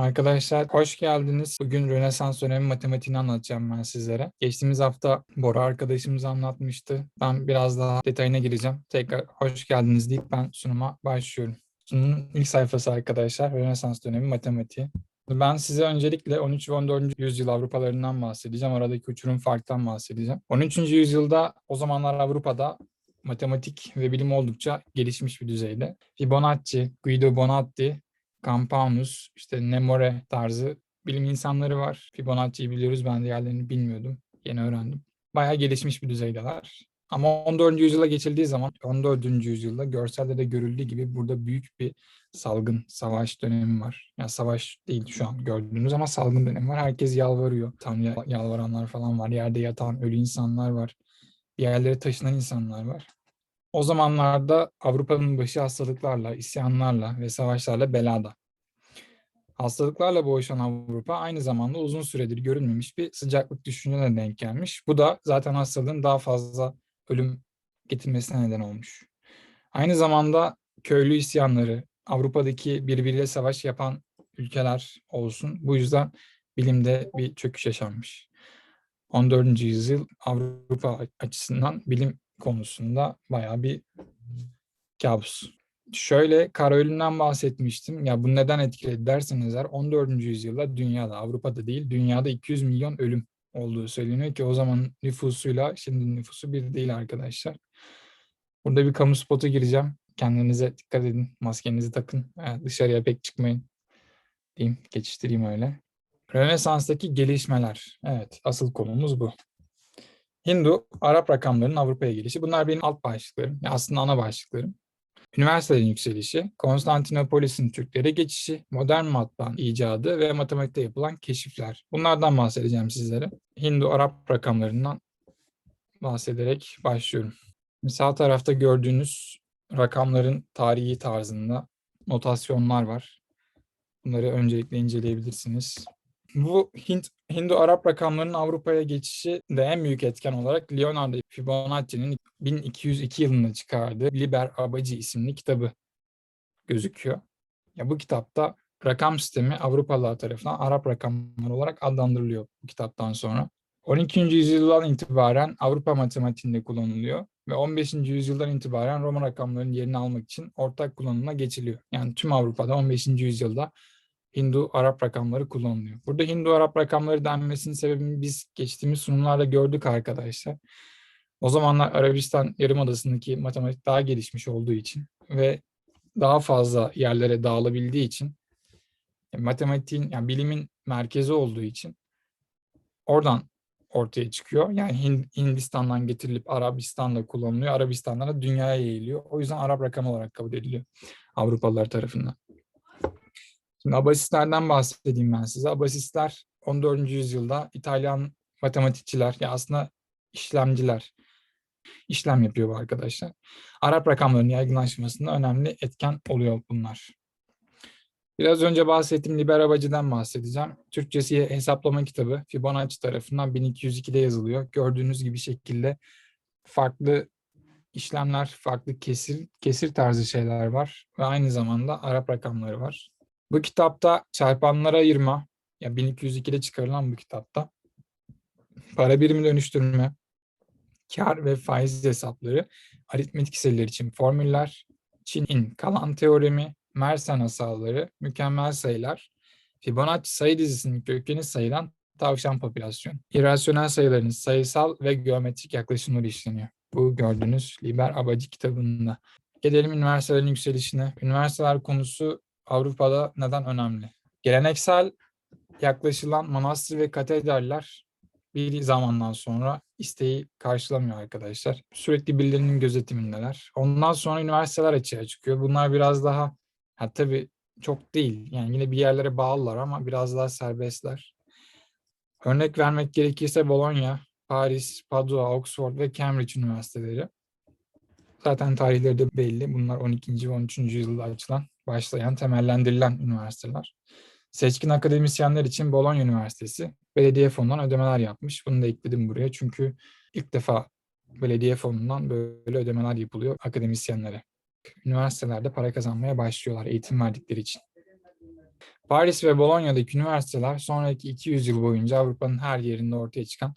Arkadaşlar hoş geldiniz. Bugün Rönesans dönemi matematiğini anlatacağım ben sizlere. Geçtiğimiz hafta Bora arkadaşımız anlatmıştı. Ben biraz daha detayına gireceğim. Tekrar hoş geldiniz deyip ben sunuma başlıyorum. Sunumun ilk sayfası arkadaşlar Rönesans dönemi matematiği. Ben size öncelikle 13 ve 14. yüzyıl Avrupalarından bahsedeceğim. Aradaki uçurum farktan bahsedeceğim. 13. yüzyılda o zamanlar Avrupa'da matematik ve bilim oldukça gelişmiş bir düzeyde. Fibonacci, Guido Bonatti, Campanus, işte Nemore tarzı bilim insanları var. Fibonacci'yi biliyoruz. Ben diğerlerini bilmiyordum. Yeni öğrendim. Bayağı gelişmiş bir düzeydeler. Ama 14. yüzyıla geçildiği zaman 14. yüzyılda görselde de görüldüğü gibi burada büyük bir salgın, savaş dönemi var. Yani savaş değil şu an gördüğünüz ama salgın dönemi var. Herkes yalvarıyor. Tanrı'ya yalvaranlar falan var. Yerde yatan ölü insanlar var. Bir yerlere taşınan insanlar var. O zamanlarda Avrupa'nın başı hastalıklarla, isyanlarla ve savaşlarla belada. Hastalıklarla boğuşan Avrupa aynı zamanda uzun süredir görülmemiş bir sıcaklık düşüşüne denk gelmiş. Bu da zaten hastalığın daha fazla ölüm getirmesine neden olmuş. Aynı zamanda köylü isyanları, Avrupa'daki birbiriyle savaş yapan ülkeler olsun. Bu yüzden bilimde bir çöküş yaşanmış. 14. yüzyıl Avrupa açısından bilim konusunda bayağı bir kabus. Şöyle kara ölümden bahsetmiştim. Ya bu neden etkiledi derseniz eğer 14. yüzyılda dünyada, Avrupa'da değil dünyada 200 milyon ölüm olduğu söyleniyor ki o zaman nüfusuyla şimdi nüfusu bir değil arkadaşlar. Burada bir kamu spotu gireceğim. Kendinize dikkat edin. Maskenizi takın. Yani dışarıya pek çıkmayın. Diyeyim, geçiştireyim öyle. Rönesans'taki gelişmeler. Evet, asıl konumuz bu. Hindu, Arap rakamlarının Avrupa'ya gelişi. Bunlar benim alt başlıklarım. Ya aslında ana başlıklarım. Üniversitelerin yükselişi, Konstantinopolis'in Türklere geçişi, modern matbaan icadı ve matematikte yapılan keşifler. Bunlardan bahsedeceğim sizlere. Hindu-Arap rakamlarından bahsederek başlıyorum. Sağ tarafta gördüğünüz rakamların tarihi tarzında notasyonlar var. Bunları öncelikle inceleyebilirsiniz. Bu Hint, Hindu-Arap rakamlarının Avrupa'ya geçişi de en büyük etken olarak Leonardo Fibonacci'nin 1202 yılında çıkardığı Liber Abaci isimli kitabı gözüküyor. Ya bu kitapta rakam sistemi Avrupalılar tarafından Arap rakamları olarak adlandırılıyor bu kitaptan sonra. 12. yüzyıldan itibaren Avrupa matematiğinde kullanılıyor ve 15. yüzyıldan itibaren Roma rakamlarının yerini almak için ortak kullanıma geçiliyor. Yani tüm Avrupa'da 15. yüzyılda Hindu-Arap rakamları kullanılıyor. Burada Hindu-Arap rakamları denmesinin sebebini biz geçtiğimiz sunumlarda gördük arkadaşlar. O zamanlar Arabistan Yarımadası'ndaki matematik daha gelişmiş olduğu için ve daha fazla yerlere dağılabildiği için yani matematiğin, yani bilimin merkezi olduğu için oradan ortaya çıkıyor. Yani Hindistan'dan getirilip Arabistan'da kullanılıyor. Arabistan'dan da dünyaya yayılıyor. O yüzden Arap rakamı olarak kabul ediliyor Avrupalılar tarafından. Şimdi Abasistlerden bahsedeyim ben size. Abasistler 14. yüzyılda İtalyan matematikçiler, ya aslında işlemciler, işlem yapıyor bu arkadaşlar. Arap rakamlarının yaygınlaşmasında önemli etken oluyor bunlar. Biraz önce bahsettiğim Liber Abaci'den bahsedeceğim. Türkçesi hesaplama kitabı Fibonacci tarafından 1202'de yazılıyor. Gördüğünüz gibi şekilde farklı işlemler, farklı kesir, kesir tarzı şeyler var ve aynı zamanda Arap rakamları var. Bu kitapta çarpanlara ayırma, ya 1202'de çıkarılan bu kitapta para birimi dönüştürme, kar ve faiz hesapları, aritmetik sayılar için formüller, Çin'in kalan teoremi, Mersenne hesapları, mükemmel sayılar, Fibonacci sayı dizisinin kökeni sayılan tavşan popülasyon. İrrasyonel sayıların sayısal ve geometrik yaklaşımları işleniyor. Bu gördüğünüz Liber Abaci kitabında. Gelelim üniversitelerin yükselişine. Üniversiteler konusu Avrupa'da neden önemli? Geleneksel yaklaşılan manastır ve katedraller bir zamandan sonra isteği karşılamıyor arkadaşlar. Sürekli birilerinin gözetimindeler. Ondan sonra üniversiteler açığa çıkıyor. Bunlar biraz daha ha, tabii çok değil. Yani yine bir yerlere bağlılar ama biraz daha serbestler. Örnek vermek gerekirse Bologna, Paris, Padua, Oxford ve Cambridge üniversiteleri. Zaten tarihleri de belli. Bunlar 12. ve 13. yüzyılda açılan başlayan, temellendirilen üniversiteler. Seçkin akademisyenler için Bologna Üniversitesi belediye fonundan ödemeler yapmış. Bunu da ekledim buraya çünkü ilk defa belediye fonundan böyle ödemeler yapılıyor akademisyenlere. Üniversitelerde para kazanmaya başlıyorlar eğitim verdikleri için. Paris ve Bologna'daki üniversiteler sonraki 200 yıl boyunca Avrupa'nın her yerinde ortaya çıkan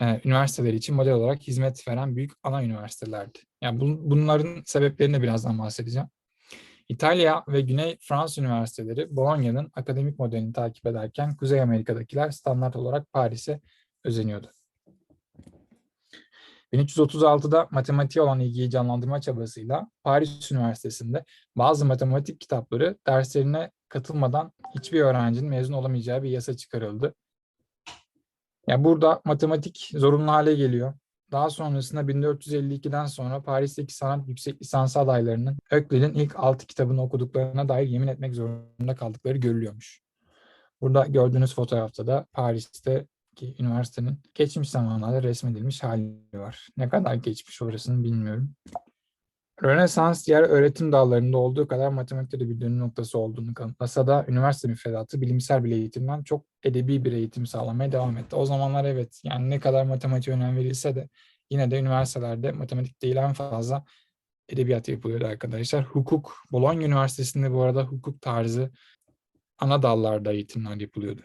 e, üniversiteler için model olarak hizmet veren büyük ana üniversitelerdi. Yani bu, bunların sebeplerini birazdan bahsedeceğim. İtalya ve Güney Fransa üniversiteleri Bologna'nın akademik modelini takip ederken Kuzey Amerika'dakiler standart olarak Paris'e özeniyordu. 1336'da matematiğe olan ilgiyi canlandırma çabasıyla Paris Üniversitesi'nde bazı matematik kitapları derslerine katılmadan hiçbir öğrencinin mezun olamayacağı bir yasa çıkarıldı. Yani burada matematik zorunlu hale geliyor. Daha sonrasında 1452'den sonra Paris'teki sanat yüksek lisansı adaylarının Öklid'in ilk altı kitabını okuduklarına dair yemin etmek zorunda kaldıkları görülüyormuş. Burada gördüğünüz fotoğrafta da Paris'teki üniversitenin geçmiş zamanlarda resmedilmiş hali var. Ne kadar geçmiş orasını bilmiyorum. Rönesans diğer öğretim dallarında olduğu kadar matematikte de bir dönüm noktası olduğunu kanıtlasa da üniversite müfredatı bilimsel bir eğitimden çok edebi bir eğitim sağlamaya devam etti. O zamanlar evet yani ne kadar matematik önem verilse de yine de üniversitelerde matematik değil en fazla edebiyat yapılıyordu arkadaşlar. Hukuk, Bologna Üniversitesi'nde bu arada hukuk tarzı ana dallarda eğitimler yapılıyordu.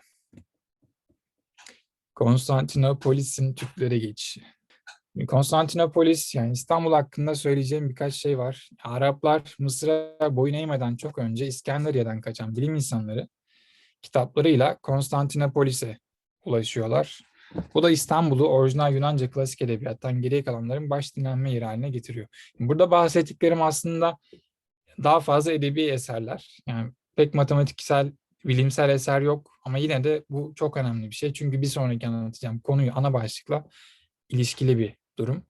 Konstantinopolis'in Türklere geçişi. Konstantinopolis yani İstanbul hakkında söyleyeceğim birkaç şey var. Araplar Mısır'a boyun eğmeden çok önce İskenderiye'den kaçan bilim insanları kitaplarıyla Konstantinopolis'e ulaşıyorlar. Bu da İstanbul'u orijinal Yunanca klasik edebiyattan geriye kalanların baş dinlenme yeri haline getiriyor. Burada bahsettiklerim aslında daha fazla edebi eserler. Yani pek matematiksel, bilimsel eser yok ama yine de bu çok önemli bir şey. Çünkü bir sonraki anlatacağım konuyu ana başlıkla ilişkili bir durum.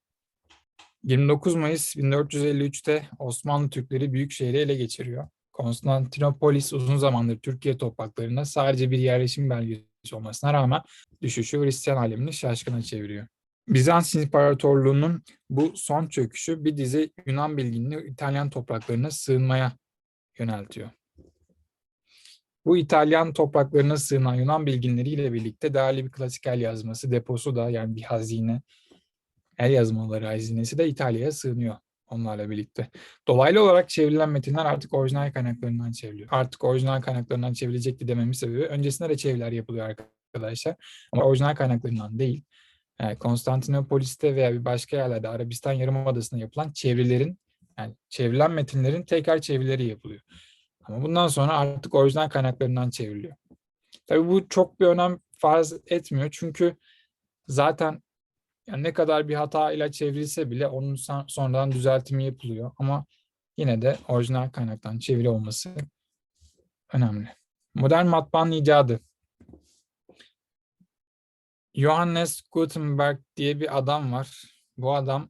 29 Mayıs 1453'te Osmanlı Türkleri büyük şehri ele geçiriyor. Konstantinopolis uzun zamandır Türkiye topraklarında sadece bir yerleşim belgesi olmasına rağmen düşüşü Hristiyan alemini şaşkına çeviriyor. Bizans İmparatorluğu'nun bu son çöküşü bir dizi Yunan bilginini İtalyan topraklarına sığınmaya yöneltiyor. Bu İtalyan topraklarına sığınan Yunan bilginleriyle birlikte değerli bir klasik el yazması deposu da yani bir hazine, el yazmaları hazinesi de İtalya'ya sığınıyor onlarla birlikte. Dolaylı olarak çevrilen metinler artık orijinal kaynaklarından çevriliyor. Artık orijinal kaynaklarından çevrilecekti dememin sebebi öncesinde de çeviriler yapılıyor arkadaşlar. Ama orijinal kaynaklarından değil. Yani Konstantinopolis'te veya bir başka yerlerde Arabistan Yarımadası'nda yapılan çevirilerin yani çevrilen metinlerin tekrar çevirileri yapılıyor. Ama bundan sonra artık orijinal kaynaklarından çevriliyor. Tabii bu çok bir önem farz etmiyor çünkü zaten yani ne kadar bir hata ile çevrilse bile onun sonradan düzeltimi yapılıyor. Ama yine de orijinal kaynaktan çeviri olması önemli. Modern matbaanın icadı. Johannes Gutenberg diye bir adam var. Bu adam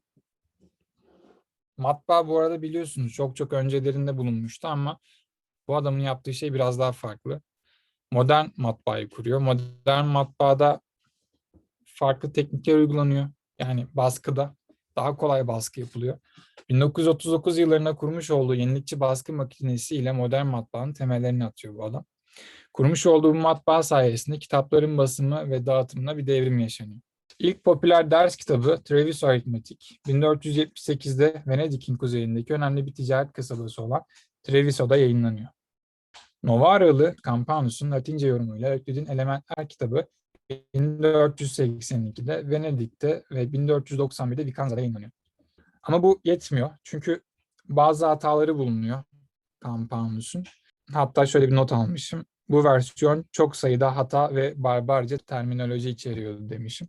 matbaa bu arada biliyorsunuz çok çok öncelerinde bulunmuştu ama bu adamın yaptığı şey biraz daha farklı. Modern matbaayı kuruyor. Modern matbaada farklı teknikler uygulanıyor. Yani baskıda daha kolay baskı yapılıyor. 1939 yıllarında kurmuş olduğu yenilikçi baskı makinesi ile modern matbaanın temellerini atıyor bu adam. Kurmuş olduğu bu matbaa sayesinde kitapların basımı ve dağıtımına bir devrim yaşanıyor. İlk popüler ders kitabı Treviso Aritmetik 1478'de Venedik'in kuzeyindeki önemli bir ticaret kasabası olan Treviso'da yayınlanıyor. Novaralı Campanus'un Latince yorumuyla Öklid'in Elementler kitabı 1482'de Venedik'te ve 1491'de Vikanza'da yayınlanıyor. Ama bu yetmiyor. Çünkü bazı hataları bulunuyor Campanus'un. Hatta şöyle bir not almışım. Bu versiyon çok sayıda hata ve barbarca terminoloji içeriyordu demişim.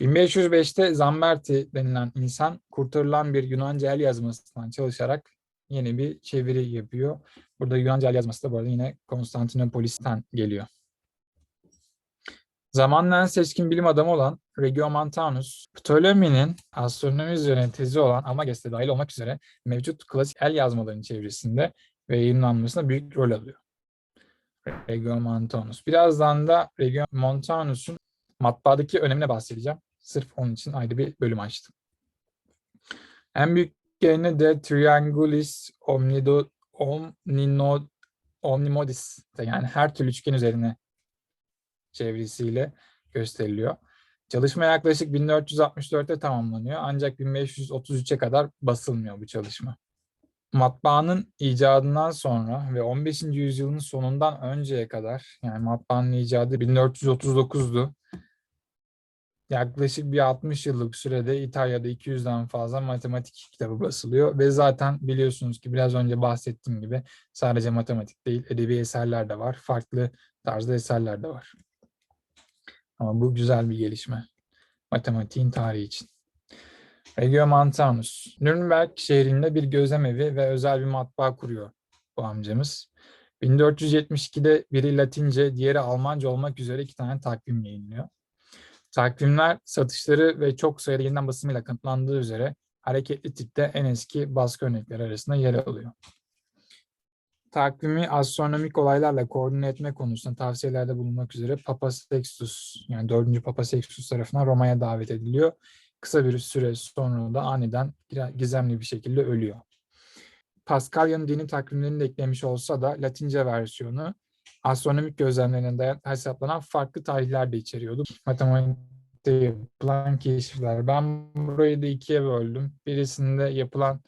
1505'te Zamberti denilen insan kurtarılan bir Yunanca el yazmasından çalışarak yeni bir çeviri yapıyor. Burada Yunanca el yazması da bu arada yine Konstantinopolis'ten geliyor. Zamanın en seçkin bilim adamı olan Regiomontanus, Ptolemy'nin astronomi üzerine tezi olan Almages'te dahil olmak üzere mevcut klasik el yazmalarının çevresinde ve yayınlanmasında büyük rol alıyor. Regiomontanus. Birazdan da Regiomontanus'un matbaadaki önemine bahsedeceğim. Sırf onun için ayrı bir bölüm açtım. En büyük yerine de Triangulis Omnido, Omnino, Omnimodis yani her türlü üçgen üzerine çevresiyle gösteriliyor. Çalışma yaklaşık 1464'te tamamlanıyor ancak 1533'e kadar basılmıyor bu çalışma. matbaanın icadından sonra ve 15. yüzyılın sonundan önceye kadar yani matbaanın icadı 1439'du. Yaklaşık bir 60 yıllık sürede İtalya'da 200'den fazla matematik kitabı basılıyor ve zaten biliyorsunuz ki biraz önce bahsettiğim gibi sadece matematik değil edebi eserler de var. Farklı tarzda eserler de var. Ama bu güzel bir gelişme matematiğin tarihi için. Regiomontanus. Nürnberg şehrinde bir gözlemevi ve özel bir matbaa kuruyor bu amcamız. 1472'de biri Latince, diğeri Almanca olmak üzere iki tane takvim yayınlıyor. Takvimler satışları ve çok sayıda yeniden basımıyla kanıtlandığı üzere hareketli tipte en eski baskı örnekleri arasında yer alıyor. Takvimi astronomik olaylarla koordine etme konusunda tavsiyelerde bulunmak üzere Papa Sextus yani 4. Papa Sextus tarafından Roma'ya davet ediliyor. Kısa bir süre sonra da aniden gizemli bir şekilde ölüyor. Pascalya'nın dini takvimlerini de eklemiş olsa da Latince versiyonu astronomik gözlemlerine dayalı hesaplanan farklı tarihler de içeriyordu. Matematikte yapılan keşifler. Ben burayı da ikiye böldüm. Birisinde yapılan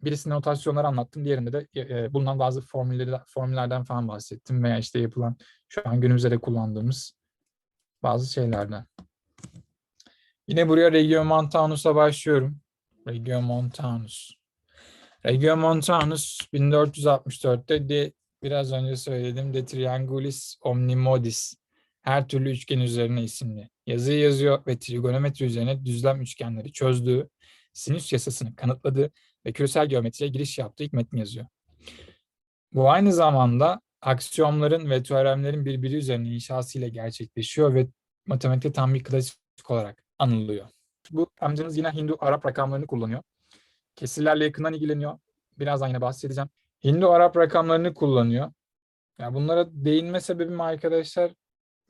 birisinde notasyonları anlattım. Diğerinde de e, bulunan bazı formülleri, formüllerden falan bahsettim veya işte yapılan şu an günümüzde de kullandığımız bazı şeylerden. Yine buraya Regiomontanus'a başlıyorum. Regiomontanus. Regiomontanus 1464'te de biraz önce söylediğim De Triangulis Omnimodis her türlü üçgen üzerine isimli yazıyı yazıyor ve trigonometri üzerine düzlem üçgenleri çözdüğü, sinüs yasasını kanıtladığı ve küresel geometriye giriş yaptığı ilk metni yazıyor. Bu aynı zamanda aksiyomların ve teoremlerin birbiri üzerine inşası ile gerçekleşiyor ve matematikte tam bir klasik olarak anılıyor. Bu amcanız yine Hindu-Arap rakamlarını kullanıyor. Kesirlerle yakından ilgileniyor. Birazdan yine bahsedeceğim. Hindu-Arap rakamlarını kullanıyor. Ya bunlara değinme sebebim arkadaşlar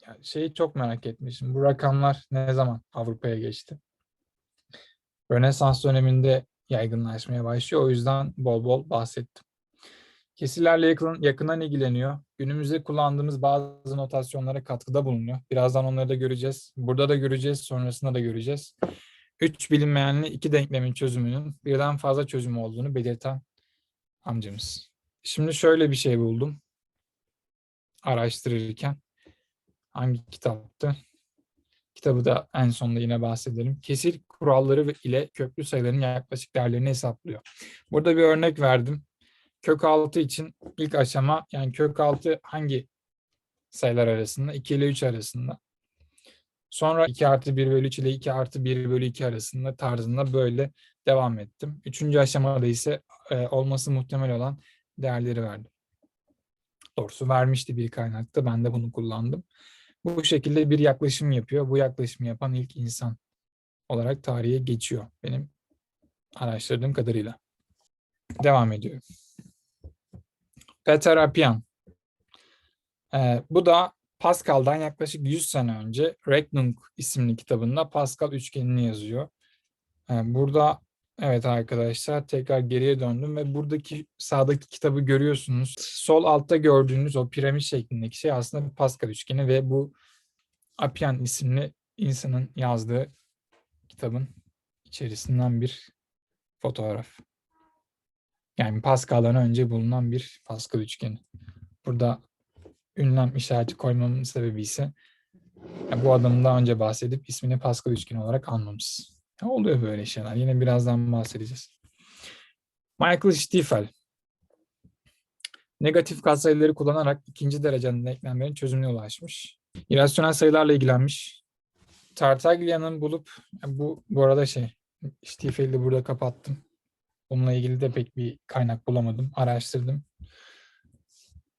ya şeyi çok merak etmişim. Bu rakamlar ne zaman Avrupa'ya geçti? Rönesans döneminde yaygınlaşmaya başlıyor. O yüzden bol bol bahsettim. Kesirlerle yakın, yakından ilgileniyor. Günümüzde kullandığımız bazı notasyonlara katkıda bulunuyor. Birazdan onları da göreceğiz. Burada da göreceğiz, sonrasında da göreceğiz. Üç bilinmeyenli iki denklemin çözümünün birden fazla çözümü olduğunu belirten amcamız. Şimdi şöyle bir şey buldum. Araştırırken. Hangi kitaptı? Kitabı da en sonunda yine bahsedelim. Kesir kuralları ile köklü sayıların yaklaşık değerlerini hesaplıyor. Burada bir örnek verdim. Kök 6 için ilk aşama yani kök 6 hangi sayılar arasında? 2 ile 3 arasında. Sonra 2 artı 1 bölü 3 ile 2 artı 1 bölü 2 arasında tarzında böyle devam ettim. Üçüncü aşamada ise e, olması muhtemel olan değerleri verdim. Doğrusu vermişti bir kaynakta. Ben de bunu kullandım. Bu şekilde bir yaklaşım yapıyor. Bu yaklaşımı yapan ilk insan olarak tarihe geçiyor. Benim araştırdığım kadarıyla. Devam ediyorum. Peter Apian. Ee, bu da Pascal'dan yaklaşık 100 sene önce Rechnung isimli kitabında Pascal üçgenini yazıyor. Ee, burada evet arkadaşlar tekrar geriye döndüm ve buradaki sağdaki kitabı görüyorsunuz. Sol altta gördüğünüz o piramit şeklindeki şey aslında Pascal üçgeni ve bu Apian isimli insanın yazdığı kitabın içerisinden bir fotoğraf. Yani Pascal'dan önce bulunan bir Pascal üçgeni. Burada ünlem işareti koymamın sebebi ise bu adamın daha önce bahsedip ismini Pascal üçgeni olarak almamız. Ya oluyor böyle şeyler. Yine birazdan bahsedeceğiz. Michael Stiefel negatif katsayıları kullanarak ikinci dereceden denklemlerin çözümüne ulaşmış. İrasyonel sayılarla ilgilenmiş. Tartaglia'nın bulup bu bu arada şey Stiefel'i de burada kapattım. Bununla ilgili de pek bir kaynak bulamadım. Araştırdım.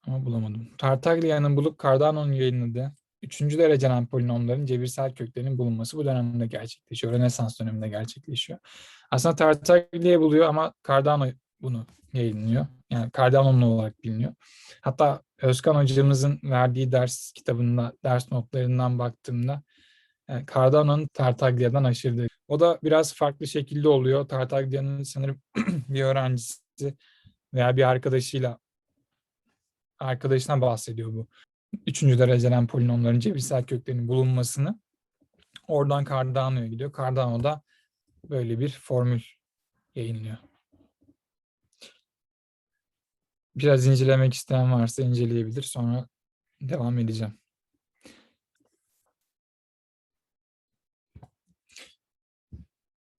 Ama bulamadım. Tartaglia'nın bulup Cardano'nun yayınladığı üçüncü dereceden polinomların cebirsel köklerinin bulunması bu dönemde gerçekleşiyor. Rönesans döneminde gerçekleşiyor. Aslında Tartaglia buluyor ama Cardano bunu yayınlıyor. Yani Cardano'nun olarak biliniyor. Hatta Özkan hocamızın verdiği ders kitabında, ders notlarından baktığımda yani Cardano'nun Tartaglia'dan aşırdığı. O da biraz farklı şekilde oluyor. Tartaglia'nın sanırım bir öğrencisi veya bir arkadaşıyla arkadaşına bahsediyor bu. Üçüncü dereceden polinomların cebirsel köklerinin bulunmasını. Oradan Cardano'ya gidiyor. Cardano da böyle bir formül yayınlıyor. Biraz incelemek isteyen varsa inceleyebilir. Sonra devam edeceğim.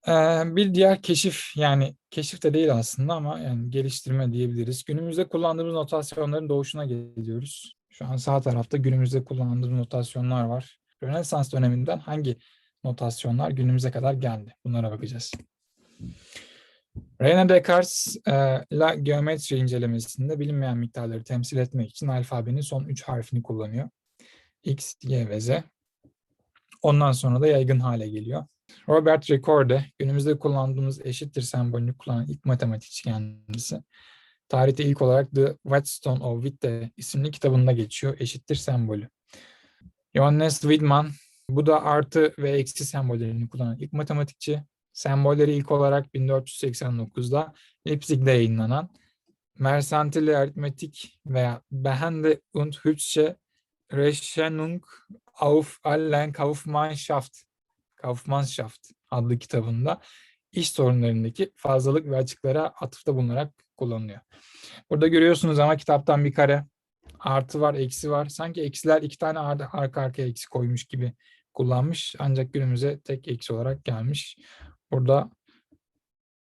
Ee, bir diğer keşif yani keşif de değil aslında ama yani geliştirme diyebiliriz. Günümüzde kullandığımız notasyonların doğuşuna geliyoruz. Şu an sağ tarafta günümüzde kullandığımız notasyonlar var. Rönesans döneminden hangi notasyonlar günümüze kadar geldi? Bunlara bakacağız. René Descartes e, la geometri incelemesinde bilinmeyen miktarları temsil etmek için alfabenin son üç harfini kullanıyor. X, Y ve Z. Ondan sonra da yaygın hale geliyor. Robert Recorde, günümüzde kullandığımız eşittir sembolünü kullanan ilk matematikçi kendisi. Tarihte ilk olarak The Whetstone of Witte isimli kitabında geçiyor eşittir sembolü. Johannes Widman, bu da artı ve eksi sembollerini kullanan ilk matematikçi. Sembolleri ilk olarak 1489'da Leipzig'de yayınlanan Mercantile Aritmetik veya Behende und Hübsche Rechnung auf allen Kaufmannschaft Kaufmannschaft adlı kitabında iş sorunlarındaki fazlalık ve açıklara atıfta bulunarak kullanılıyor. Burada görüyorsunuz ama kitaptan bir kare artı var, eksi var. Sanki eksiler iki tane arka arkaya eksi koymuş gibi kullanmış. Ancak günümüze tek eksi olarak gelmiş. Burada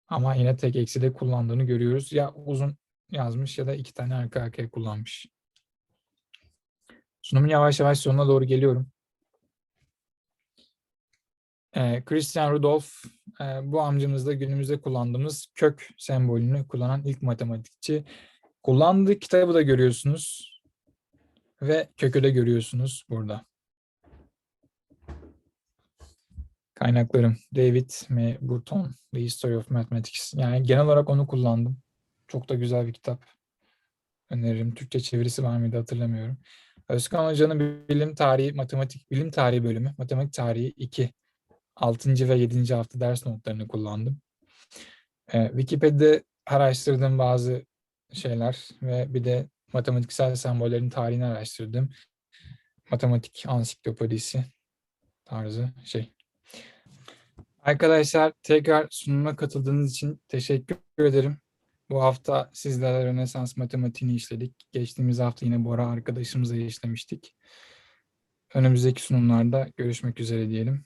ama yine tek eksi de kullandığını görüyoruz. Ya uzun yazmış ya da iki tane arka arkaya kullanmış. Sunumun yavaş yavaş sonuna doğru geliyorum. Ee, Christian Rudolph e, bu amcamızda günümüzde kullandığımız kök sembolünü kullanan ilk matematikçi. Kullandığı kitabı da görüyorsunuz ve kökü de görüyorsunuz burada. Kaynaklarım David M. Burton, The History of Mathematics. Yani genel olarak onu kullandım. Çok da güzel bir kitap. Öneririm. Türkçe çevirisi var mıydı hatırlamıyorum. Özkan Hoca'nın bilim tarihi, matematik bilim tarihi bölümü, matematik tarihi 2. 6. ve 7. hafta ders notlarını kullandım. Ee, Wikipedia'da araştırdığım bazı şeyler ve bir de matematiksel sembollerin tarihini araştırdım. Matematik ansiklopedisi tarzı şey. Arkadaşlar tekrar sunuma katıldığınız için teşekkür ederim. Bu hafta sizlerle Rönesans matematiğini işledik. Geçtiğimiz hafta yine Bora arkadaşımızla işlemiştik. Önümüzdeki sunumlarda görüşmek üzere diyelim.